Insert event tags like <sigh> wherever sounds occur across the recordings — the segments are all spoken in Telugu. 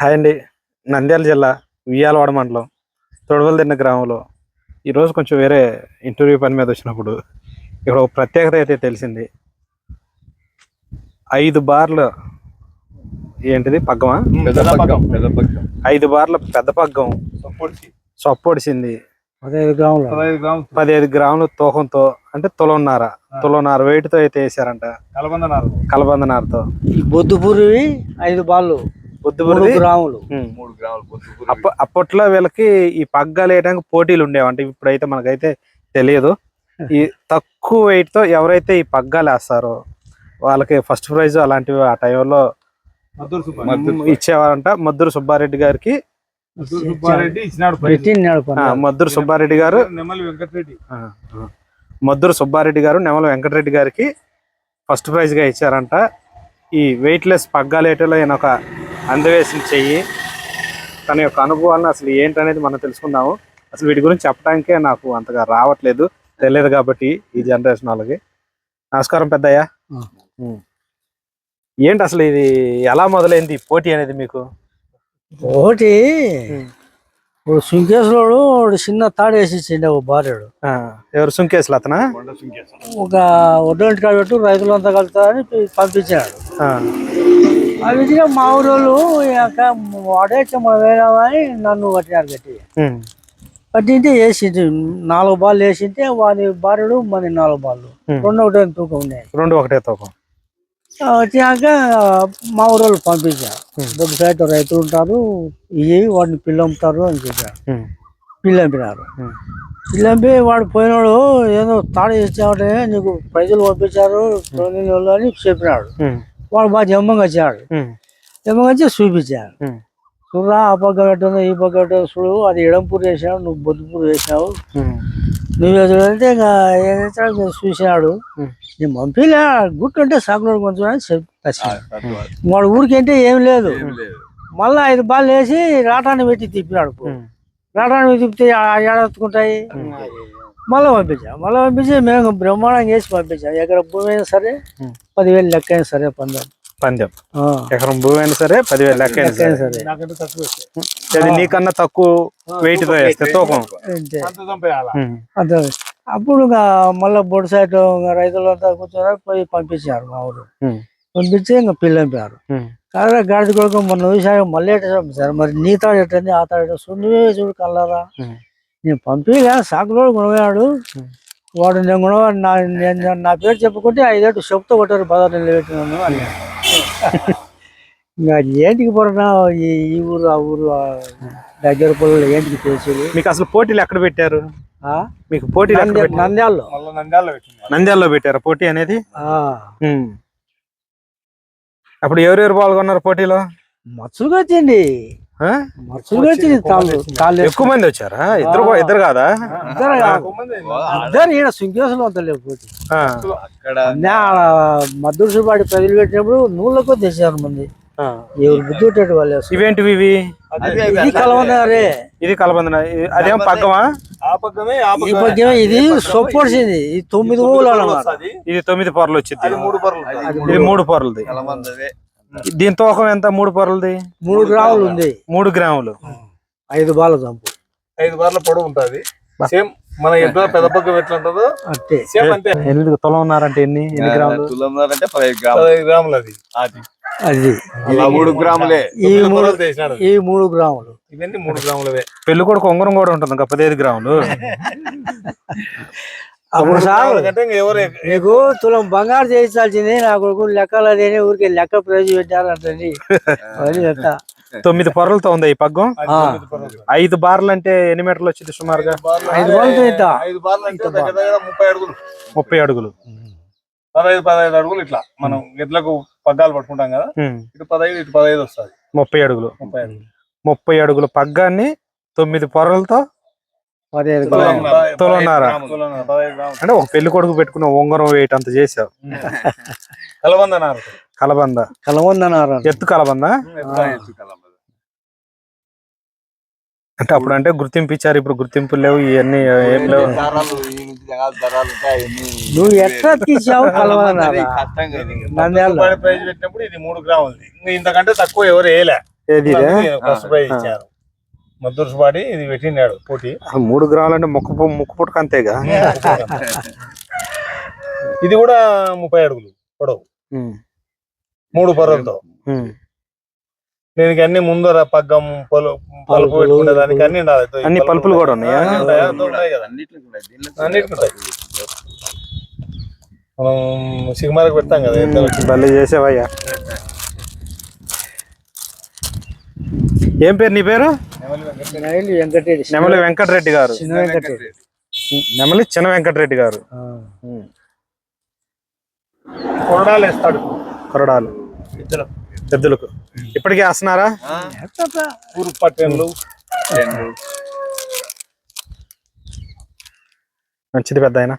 హాయ్ అండి. నంద్యాల జిల్లా వియ్యాలవాడ మండలం తొడవలదిన్న గ్రామంలో. ఈరోజు కొంచెం వేరే ఇంటర్వ్యూ పని మీద వచ్చినప్పుడు ఇక్కడ ఒక ప్రత్యేకత అయితే తెలిసింది. ఐదు బార్లు ఏంటిది? పగ్గమా? పెద్ద పగ్గం. పెద్ద పగ్గం. ఐదు బార్ల పెద్ద పగ్గం. సొప్పొడిసింది పదహైదు గ్రాములు. పదిహేను గ్రాములు. తూకంతో అంటే తులన్నర తులన్నర వెయిట్తో అయితే వేసారంట. కలబందనాలు కలబందనారతో ఈ బొద్దుపూరివి ఐదు బాళ్ళు మూడు బుద్ధిపూర్తి గ్రాములు. మూడు గ్రాములు పొద్దు అప్ప అప్పట్లో వీళ్ళకి ఈ పగ్గాలు వేయడానికి పోటీలు ఉండేవి. అంటే ఇప్పుడైతే మనకైతే తెలియదు. ఈ తక్కువ వెయిట్తో ఎవరైతే ఈ పగ్గాలు వేస్తారో వాళ్ళకి ఫస్ట్ ప్రైజ్ అలాంటివి ఆ టైంలో ఇచ్చేవారంట. మద్దూరు సుబ్బారెడ్డి గారికి మద్దూరు సుబ్బారెడ్డి గారు. నెమ్మలి వెంకటరెడ్డి. ఆ, ఆ. మద్దూరు సుబ్బారెడ్డి గారు నెమల వెంకటరెడ్డి గారికి ఫస్ట్ ప్రైజ్గా ఇచ్చారంట. ఈ వెయిట్లెస్ పగ్గాలేటలో ఈయన ఒక అందవేసిన చెయ్యి. తన యొక్క అనుభవాలను అసలు ఏంటనేది మనం తెలుసుకుందాము. అసలు వీటి గురించి చెప్పడానికే నాకు అంతగా రావట్లేదు. తెలియదు కాబట్టి ఈ జనరేషన్ వాళ్ళకి. నమస్కారం పెద్దయ్య. ఏంటి అసలు ఇది ఎలా మొదలైంది? ఈ పోటీ అనేది మీకు? ఒకటి ఇప్పుడు సుంకేశ్వరుడు ఒకడు చిన్న తాడు వేసి ఇచ్చిండే ఒక భార్యడు. ఎవరు? సుంకేసులు అతనా. ఒక ఒడ్డంటి కాడ పెట్టు రైతులంతా కలుతారని పంపించాడు. ఆ, విధంగా మా ఊరోళ్ళు ఇక వాడే మనం వేయడామని నన్ను పట్టినారు గట్టి. పట్టింటే వేసింది నాలుగు బాళ్ళు వేసింటే వాని భార్యడు మన నాలుగు బాళ్ళు. రెండు ఒకటి తూకం ఉన్నాయి రెండు ఒకటే తూకం. వచ్చాక మా ఊరోళ్ళు పంపించారు. సైతం రైతులు ఉంటారు. ఇవి వాడిని పిల్లంపుతారు అని చెప్పారు. పిల్లంపినారు. పిల్లంపి వాడు పోయినాడు ఏదో తాడు ఇచ్చామంటే నీకు ప్రజలు పంపించారు అని చెప్పినాడు. వాడు బాగా జమ్మంగా వచ్చాడు. జమ్మంగా వచ్చి చూపించాడు. చూడరా ఆ పక్క పెట్టిందో ఈ పక్క పెట్టిందో చూడు అది ఎడంపూరు వేసావు నువ్వు బొద్దుపూరు వేసావు. నువ్వు చూడంటే ఇంకా ఏం చేస్తాడు ఇంకా చూసినాడు. నేను పంపిలే గుట్టు అంటే సాకులోడు కొంచెం అని చెప్పి వచ్చినాడు. తత్వాలు. వాడు ఊరికి అంటే ఏం లేదు. మళ్ళా ఐదు బాల్ వేసి రాటాన్ని పెట్టి తిప్పినాడు. రాటాన్ని తిప్పితే ఏడెత్తుకుంటాయి మళ్ళీ పంపించాం మళ్ళీ పంపించి మేము బ్రహ్మాండంగా వేసి పంపించాం. ఎక్కడ భూమి అయినా సరే. పదివేలు లెక్క అయినా సరే పందాం. పందెం. ఆ, ఎకరం భూమి అయినా సరే పదివేలు లెక్క అయినా సరే. సరే. అది నీకన్నా తక్కువ వెయిట్ తూకం. అంతే. అంత. అంతే. అప్పుడు ఇంకా మళ్ళీ బొడి సైడ్ రైతులంతా కూర్చొని పోయి పంపించారు మా ఊరు. పంపించి ఇంకా పిల్లంపారు. కాదా గాడిద కొడుకు మొన్న చూసాక మళ్ళీ పంపించారు మరి నీ తాడు ఎట్టంది ఆ తాడు? చూడు నువ్వే చూడు కల్లారా. నేను పంపిగా సాకులోడు గుణమయ్యాడు. వాడు నేను గుణ నా నేను నా పేరు చెప్పుకుంటే ఐదేళ్ళు చెప్తూ కొట్టారు నిలబెట్టినాను అని <laughs> ఇంకా ఏంటికి పోరనా ఈ ఈ ఊరు ఆ ఊరు దగ్గర పొలంలో ఏంటికి చేసేది మీకు అసలు పోటీలు ఎక్కడ పెట్టారు ఆ? మీకు పెట్టారు? నంద్యాలలో మళ్ళా నంద్యాలలో పెట్టింది. నంద్యాలలో పెట్టారు పోటీ అనేది. అప్పుడు ఎవరెవరు పాల్గొన్నారు పోటీలో మచ్చులుగా వచ్చింది ఎక్కువ మంది వచ్చారా? ఇద్దరు ఇద్దరు కాదా? ఇద్దరు ఎక్కువ మంది ఇద్దరు ఈడ సుంకేసులు అంత లేకపోతే ఆ. అక్కడ మద్దూరు సుబాడి ప్రజలు పెట్టినప్పుడు నూళ్ళకు తెచ్చారు మంది. ఆ. ఎవరు బుద్ధి వాళ్ళు. ఇవేంటివి ఇవి? ఇది కలవన్నారే ఇది కలబందన. ఇ- అదేం పగ్గమా? ఆ పక్కనే ఆ ఈ. పద్యం ఇది సొప్పొడిచింది ఇది తొమ్మిది ఊళ్ళు ఇది తొమ్మిది పొరలు వచ్చింది అది మూడు పర్లు. ఇది మూడు పొరలది. దీని తూకం ఎంత? మూడు పొరలది? మూడు గ్రాములు ఉంది. మూడు గ్రాములు. ఐదు బాల చంపు ఐదు బార్ల పొడవు ఉంటది. సేమ్ మన ఎట్లా పెద్ద పక్క ఎట్లా ఉంటుందో అంతే సేమ్ అంతే. ఎన్ని తులం ఉన్నారంటే ఎన్ని ఎన్ని గ్రాములు? తులంన్నారంటే పదహైదు గ్రాములు. పదహైదు గ్రాములు అది. అది. మూడు గ్రాములే. ఈ మూడు ఈ మూడు గ్రాములు. ఇవన్నీ మూడు గ్రాములవే. పెళ్ళి కొడుకు ఉంగరం కూడా ఉంటుంది ఇంకా పదిహేను గ్రాములు. <laughs> అప్పుడు ఎవరు నీకు తులం బంగారు చేయించాల్సింది నా కొడుకు లెక్కలు అదేనే ఊరికి లెక్క ప్రైజ్ లెక్క <laughs> తొమ్మిది పొరలతో ఉంది ఈ పగ్గం. ఐదు బార్లు అంటే ఎన్ని మీటర్లు వచ్చింది సుమారుగా? ఐదు బార్లు ముప్పై అడుగులు. ముప్పై అడుగులు. పదహైదు పదహైదు అడుగులు ఇట్లా. మనం ఎట్లకు పగ్గాలు పట్టుకుంటాం కదా. ఇటు పదహైదు ఇటు పదహైదు వస్తుంది. ముప్పై అడుగులు. ముప్పై అడుగులు. ముప్పై అడుగుల పగ్గాన్ని తొమ్మిది పొరలతో పదిహేను గ్రాములు. తులంన్నర. గ్రాములు. గ్రాములు. అంటే ఒక పెళ్ళి కొడుకు పెట్టుకున్న ఉంగరం వెయిట్ అంత చేసావు కలబంద కలవందన్నారు ఎత్తు కలబంద? ఎత్తుగా ఎత్తు కలబంద. అంటే అప్పుడు అంటే గుర్తింపు ఇచ్చారు ఇప్పుడు గుర్తింపులు లేవు ఇవన్నీ ఏం లేవు. నువ్వు ఎట్లా తీసావు <laughs> ప్రైజ్ పెట్టినప్పుడు ఇది మూడు గ్రాములది. ఇంకా ఇంతకంటే తక్కువ ఎవరు వేయలే. ఏది ఫస్ట్ ప్రైజ్ ఇచ్చారు. మద్దూరు సుబాడి ఇది పెట్టినాడు పోటీ. ఆ మూడు గ్రాములు అంటే ముక్కు ముక్కు పుట్టుక అంతేగా <laughs> ఇది కూడా ముప్పై అడుగులు పొడవు. మూడు పొరలతో. దీనికి అన్ని ముందర పగ్గం పొలు పలుపు పెట్టుకునే దానికి అన్ని అన్ని పలుపులు కూడా ఉన్నాయా? మనం సిగ్మాలకు పెడతాం కదా. భలే చేసేవయ్యా. ఏం పేరు నీ పేరు? నెమలి వెంకటరెడ్డి. గారు. చిన్న వెంకటరెడ్డి. నెమలి చిన్న వెంకటరెడ్డి గారు. కొరడాలు వేస్తాడు. కొరడాలు. ఎద్దులకు ఇప్పటికే వేస్తున్నారా. మంచిది పెద్ద ఆయన.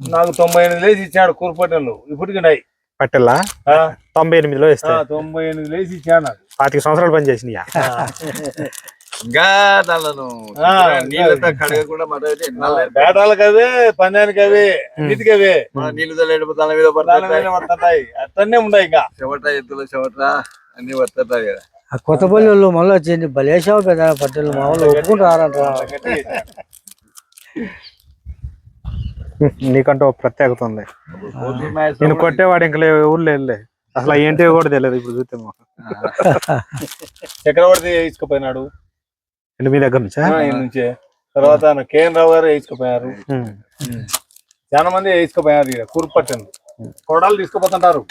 నాకు తొంభై ఎనిమిది లేచి ఇచ్చాడు కూరపట్టెన్లు ఇప్పటికి ఉన్నాయి పట్టెల్లా? ఆ, తొంభై ఎనిమిదిలో ఆ, వేస్తే తొంభై ఎనిమిది లేచి ఇచ్చాడు నాకు. పాతిక సంవత్సరాలు పని <laughs> ఆ, నీళ్ళతో కడగకుండా బేటాలకు అవే పందానికి అవే అన్నిటికీ అవే నీళ్ళు తల్లేడు దాని మీద పడతాయి. అట్లనే ఉన్నాయి ఇంకా. చెవట ఎత్తులు చెవట అన్ని పడుతుంటాయి కదా. ఆ కొత్తపల్లి వాళ్ళు మళ్ళీ వచ్చింది బలేసావు పెద్ద పట్టెలు మామూలు ఒప్పుకుంటారంట నీకంటూ ఒక ప్రత్యేకత ఉంది. నేను కొట్టేవాడు ఇంకా ఊర్లో వెళ్ళే అసలు ఏంటి కూడా తెలియదు ఇప్పుడు చూస్తే మాకు. చక్రవర్తి వేయించుకుపోయినాడు అంటే మీ దగ్గర నుంచా? నుంచే. తర్వాత కేఎన్ రావు గారు వేయించుకుపోయారు. చాలా మంది వేయించుకుపోయారు ఇక్కడ కూర్పట్టెన్లు కొడాలు తీసుకుపోతుంటారు.